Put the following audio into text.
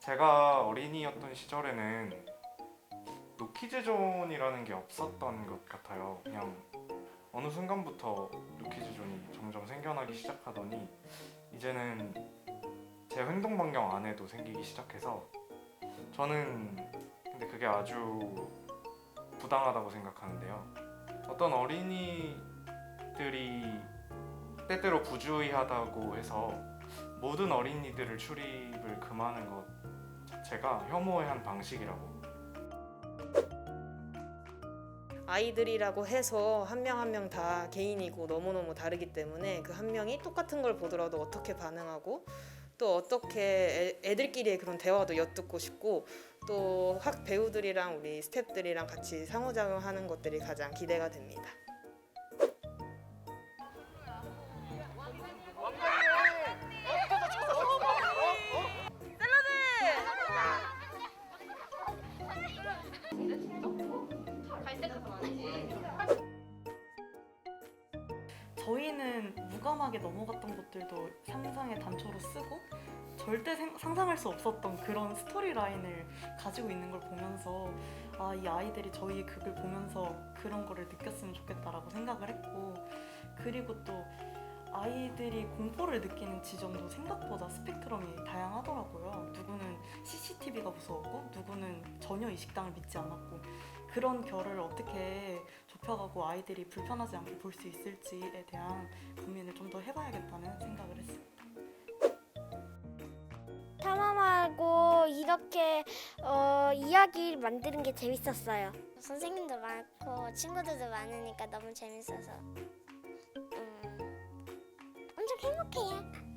제가 어린이였던 시절에는 노키즈존이라는 게 없었던 것 같아요. 그냥 어느 순간부터 노키즈존이 점점 생겨나기 시작하더니 이제는 제 행동 반경 안에도 생기기 시작해서 저는 근데 그게 아주 부당하다고 생각하는데요. 어떤 어린이들이 때때로 부주의하다고 해서 모든 어린이들을 출입을 금하는 것 자체가 혐오의 한 방식이라고 아이들이라고 해서 한 명 한 명 다 개인이고 너무너무 다르기 때문에 그 한 명이 똑같은 걸 보더라도 어떻게 반응하고 또 어떻게 애, 애들끼리의 그런 대화도 엿듣고 싶고 또 학 배우들이랑 우리 스태프들이랑 같이 상호작용하는 것들이 가장 기대가 됩니다. 저희는 무감하게 넘어갔던 것들도 상상의 단초로 쓰고 절대 생- 상상할 수 없었던 그런 스토리 라인을 가지고 있는 걸 보면서 아, 이 아이들이 저희의 극을 보면서 그런 거를 느꼈으면 좋겠다라고 생각을 했고 그리고 또 아이들이 공포를 느끼는 지점도 생각보다 스펙트럼이 다양하더라고요. 누구는 CCTV가 무서웠고 누구는 전혀 이 식당을 믿지 않았고 그런 결을 어떻게 좁혀가고 아이들이 불편하지 않게 볼 수 있을지에 대한 고민을 좀 더 해봐야겠다는 생각을 했습니다. 탐험하고 이렇게 어, 이야기 만드는 게 재밌었어요. 선생님도 많고 친구들도 많으니까 너무 재밌어서 음, 엄청 행복해요.